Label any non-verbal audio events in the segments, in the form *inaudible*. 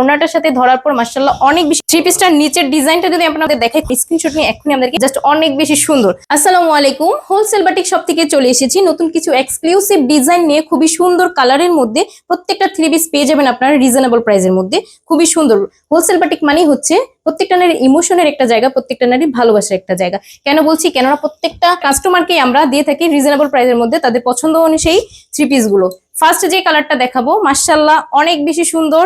ওনাটার সাথে ধরার পর মার্শাল্লাহ অনেক বেশি থ্রি পিসটার নিচের ডিজাইনটা যদি আপনাদের দেখাই স্ক্রিনশট নিয়ে এখনই আমাদেরকে জাস্ট অনেক বেশি সুন্দর। আসসালামু আলাইকুম হোলসেল বাটিক শপ থেকে চলে এসেছি। নতুন কিছু এক্সক্লুসিভ ডিজাইন নিয়ে খুবই সুন্দর কালারের মধ্যে প্রত্যেকটা থ্রি পিস পেয়ে যাবেন আপনারা রিজনেবল প্রাইসের মধ্যে। খুবই সুন্দর। হোলসেল বাটিক মানেই হচ্ছে প্রত্যেকটা নারীর ইমোশনের একটা জায়গা, প্রত্যেকটা নারীর ভালোবাসার একটা জায়গা। কেন বলছি? কেননা প্রত্যেকটা কাস্টমারকে আমরা দিয়ে থাকি রিজনেবল প্রাইসের মধ্যে, তাদের পছন্দ অনুযায়ী থ্রি পিসগুলো। ফার্স্ট যে কালারটা দেখাবো মার্শাল্লাহ অনেক বেশি সুন্দর।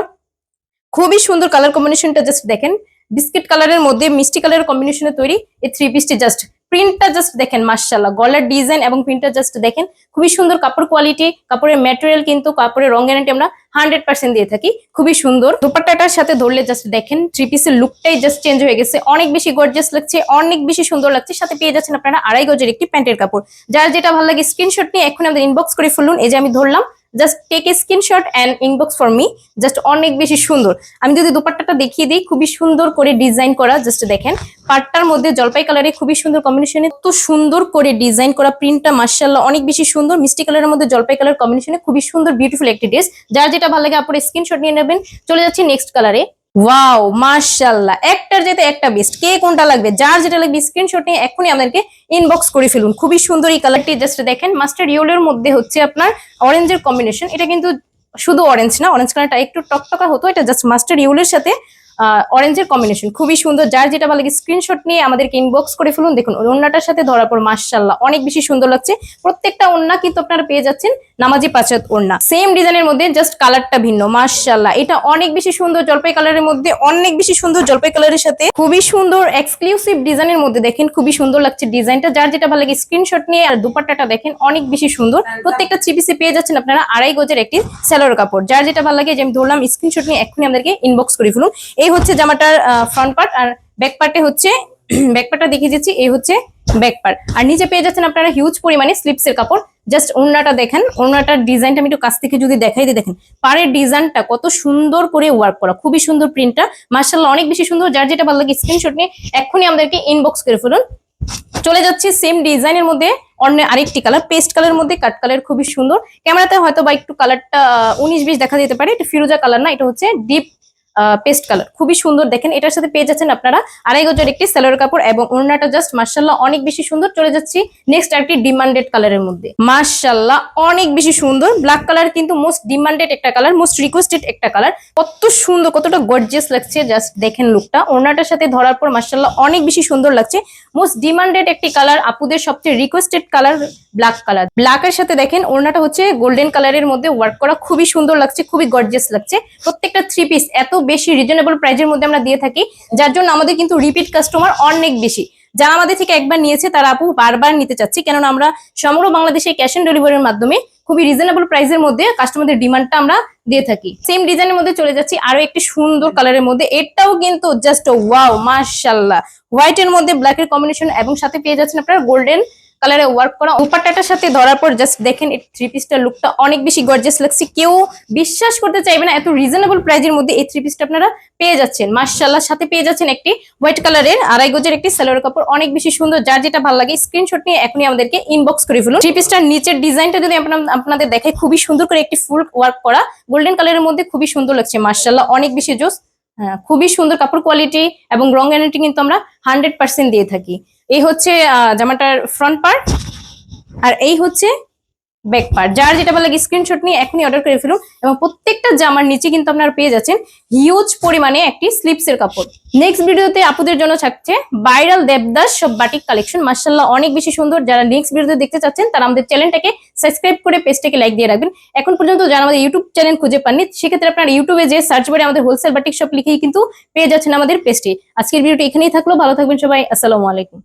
খুবই সুন্দর কালার কম্বিনেশনটা জাস্ট দেখেন। বিস্কিট কালারের মধ্যে, মিষ্টি কালারের কম্বিনেশনে তৈরি। এই থ্রি পিসটি জাস্ট প্রিন্টটা জাস্ট দেখেন মার্শাল্লাহ গলার ডিজাইন এবং প্রিন্টটা জাস্ট দেখেন। খুবই সুন্দর কাপড় কোয়ালিটি কাপড়ের ম্যাটেরিয়াল কিন্তু কাপড়ের রং গ্যারান্টি আমরা হান্ড্রেড পার্সেন্ট দিয়ে থাকি। খুবই সুন্দর। দুপাট্টাটার সাথে ধরলে জাস্ট দেখেন থ্রি পিসের লুকটাই জাস্ট চেঞ্জ হয়ে গেছে। অনেক বেশি গর্জিয়াস লাগছে, অনেক বেশি সুন্দর লাগছে। সাথে পেয়ে যাচ্ছেন আপনারা আড়াই গজের একটি প্যান্টের কাপড়। যার যেটা ভালো লাগে স্ক্রিনশট নিয়ে এখন আমাদের ইনবক্স করে ফেলুন। এই যে আমি ধরলাম just take a screenshot and inbox for me just অনেক বেশি সুন্দর। আমি যদি দুপাট্টাটা দেখিয়ে দিই, খুবই সুন্দর করে ডিজাইন করা জাস্ট দেখেন। পাটটার মধ্যে জলপাই কালারে খুবই সুন্দর কম্বিনেশনে তো সুন্দর করে ডিজাইন করা প্রিন্টটা মার্শাল্লাহ অনেক বেশি সুন্দর। মিষ্টি কালারের মধ্যে জলপাই কালার কম্বিনেশনে খুবই সুন্দর বিউটিফুল একটি ড্রেস যার যেটা ভালো লাগে আপনার স্ক্রিনশট নিয়ে নেবেন। চলে যাচ্ছি নেক্সট কালারে ওয়াও মার্শাল্লাহ একটার যেতে একটা বেস্ট কে কোনটা লাগবে? যার যেটা লাগবে স্ক্রিনশট নিয়ে এখনই আমাদেরকে ইনবক্স করে ফেলুন। খুবই সুন্দর এই কালারটি জাস্ট দেখেন। মাস্টার ইউলের মধ্যে হচ্ছে আপনার অরেঞ্জের কম্বিনেশন এটা কিন্তু শুধু অরেঞ্জ না অরেঞ্জ কালারটা একটু টকটকা হতো। এটা জাস্ট মাস্টার ইউলের সাথে অরেঞ্জের কম্বিনেশন খুবই সুন্দর। যার যেটা ভালো লাগে স্ক্রিনশট নিয়ে আমাদেরকে ইনবক্স করে ফেলুন। দেখুন ওন্নাটার সাথে ধরার পর মার্শাল্লাহ অনেক বেশি সুন্দর লাগছে। প্রত্যেকটা ওন্না কিন্তু আপনারা পেয়ে যাচ্ছেন নামাজি পাঁচাত ওন্না সেম ডিজাইনের মধ্যে জাস্ট কালারটা ভিন্ন মার্শাল্লাহ এটা অনেক বেশি সুন্দর জলপাই কালারের মধ্যে, অনেক বেশি সুন্দর জলপাই কালারের সাথে। খুবই সুন্দর এক্সক্লুসিভ ডিজাইনের মধ্যে দেখেন, খুবই সুন্দর লাগছে ডিজাইনটা যার যেটা ভালো লাগে স্ক্রিনশট নিয়ে আর দুপাট্টাটা দেখেন, অনেক বেশি সুন্দর। প্রত্যেকটা চিপিসি পেয়ে যাচ্ছেন আপনারা আড়াই গজের একটি স্যালোর কাপড়। যার যেটা ভালো লাগে, যে আমি ধরলাম স্ক্রিনশট নিয়ে এখনই আমাদেরকে ইনবক্স করে ফেলুন। এই হচ্ছে জামাটার ফ্রন্ট পার্ট আর ব্যাক পার্টে হচ্ছে *clears throat* ব্যাক পার্টটা দেখিয়ে দিচ্ছি, এই হচ্ছে ব্যাক পার্ট আর নিচে পেয়ে যাচ্ছেন আপনারা হিউজ পরিমাণে স্লিপস এর কাপড়। জাস্ট ওড়নাটা দেখেন, ওড়নাটার ডিজাইনটা আমি একটু কাছ থেকে যদি দেখাই দিই দেখেন। পাড়ের ডিজাইনটা কত সুন্দর করে ওয়ার্ক করা, খুবই সুন্দর প্রিন্টটা মার্শাল্লাহ অনেক বেশি সুন্দর। যার যেটা ভালো লাগে স্ক্রিনশট নিয়ে এখনই আমাদেরকে ইনবক্স করে ফেলুন। চলে যাচ্ছে সেম ডিজাইনের মধ্যে, অন্য আরেকটি কালার পেস্ট কালার মধ্যে। কাট কালার খুবই সুন্দর। ক্যামেরাতে হয়তো বা একটু কালারটা উনিশ বিশ দেখা যেতে পারে। এটা ফিরোজা কালার না, এটা হচ্ছে ডিপ পেস্ট কালার খুবই সুন্দর। দেখেন, এটার সাথে পেয়ে যাচ্ছেন আপনারা আড়াই গজের একটি সেলোর কাপড় এবং ওড়নাটা জাস্ট মার্শাল্লাহ অনেক বেশি সুন্দর। চলে যাচ্ছি নেক্সট আরেকটি ডিমান্ডেড কালারের মধ্যে। মার্শাল্লাহ অনেক বেশি সুন্দর। ব্ল্যাক কালার কিন্তু মোস্ট ডিমান্ডেড একটা কালার মোস্ট রিকোয়েস্টেড একটা কালার কত সুন্দর, কতটা গর্জিয়াস লাগছে। জাস্ট দেখেন লুকটা ওড়নাটার সাথে ধরার পর মার্শাল্লাহ অনেক বেশি সুন্দর লাগছে। মোস্ট ডিমান্ডেড একটি কালার আপুদের সবচেয়ে রিকোয়েস্টেড কালার ব্ল্যাক কালার ব্ল্যাকের সাথে দেখেন, ওড়নাটা হচ্ছে গোল্ডেন কালারের মধ্যে ওয়ার্ক করা খুবই সুন্দর লাগছে, খুবই গর্জিয়াস লাগছে। প্রত্যেকটা থ্রি পিস এত বেশি রিজনেবল প্রাইজের মধ্যে আমরা দিয়ে থাকি, যার জন্য আমাদের কিন্তু রিপিট কাস্টমার অনেক বেশি। যারা আমাদের থেকে একবার নিয়েছে, তারা আপু বারবার নিতে চাচ্ছি, কেননা আমরা সমগ্র বাংলাদেশে ক্যাশ অন ডেলিভারির মাধ্যমে খুবই রিজনেবল প্রাইসের মধ্যে কাস্টমারদের ডিমান্ডটা আমরা দিয়ে থাকি। সেম ডিজাইনের মধ্যে চলে যাচ্ছি আরও একটি সুন্দর কালারের মধ্যে। এটাও কিন্তু জাস্ট ওয়াও মাশাল্লাহ হোয়াইটের মধ্যে ব্ল্যাকের কম্বিনেশন এবং সাথে পেয়ে যাচ্ছেন আপনারা গোল্ডেন কালারে ওয়ার্ক করা। উপাটাটার সাথে ধরার পর জাস্ট দেখেন এই থ্রি পিসটার লুকটা অনেক বেশি গর্জিয়াস লাগছে। কেউ বিশ্বাস করতে চাইবে না, এত রিজনেবল প্রাইজের মধ্যে এই থ্রি পিসটা আপনারা পেয়ে যাচ্ছেন। মার্শাল্লাহ সাথে পেয়ে যাচ্ছেন একটি হোয়াইট কালারের আড়াই গজের একটি সালোয়ার কাপড়। অনেক বেশি সুন্দর, যার যেটা ভালো লাগে স্ক্রিনশট নিয়ে এখনই আমাদেরকে ইনবক্স করে ফেলুন। থ্রি পিসটার নিচের ডিজাইনটা যদি আপনাদের দেখে খুবই সুন্দর করে একটি ফুল ওয়ার্ক করা। গোল্ডেন কালারের মধ্যে খুবই সুন্দর লাগছে মার্শাল্লাহ অনেক বেশি জোস। হ্যাঁ খুবই সুন্দর কাপড় কোয়ালিটি এবং রং গ্যারান্টি কিন্তু আমরা হান্ড্রেড পার্সেন্ট দিয়ে থাকি। এই হচ্ছে জামাটার ফ্রন্ট পার্ট আর এই হচ্ছে ব্যাক পার্ট যার যেটা বলে স্ক্রিনশট নিয়ে এখনই অর্ডার করে ফেলুন এবং প্রত্যেকটা জামার নিচে কিন্তু আপনারা পেয়ে যাচ্ছেন হিউজ পরিমাণে একটি স্লিপস এর কাপড়। নেক্সট ভিডিওতে আপুদের জন্য থাকছে ভাইরাল দেবদাস সব বাটিক কালেকশন মার্শাল্লাহ অনেক বেশি সুন্দর। যারা নেক্সট ভিডিওতে দেখতে চাচ্ছেন, তারা আমাদের চ্যানেলটাকে সাবস্ক্রাইব করে পেজটাকে লাইক দিয়ে রাখবেন। এখন পর্যন্ত যারা আমাদের ইউটিউব চ্যানেল খুঁজে পাননি, সেক্ষেত্রে আপনারা ইউটিউবে যে সার্চ করে আমাদের হোলসেল বাটিক শপ লিখেই কিন্তু পেয়ে যাচ্ছেন আমাদের পেজটি আজকের ভিডিওটি এখানেই থাকল। ভালো থাকবেন সবাই। আসসালামু আলাইকুম।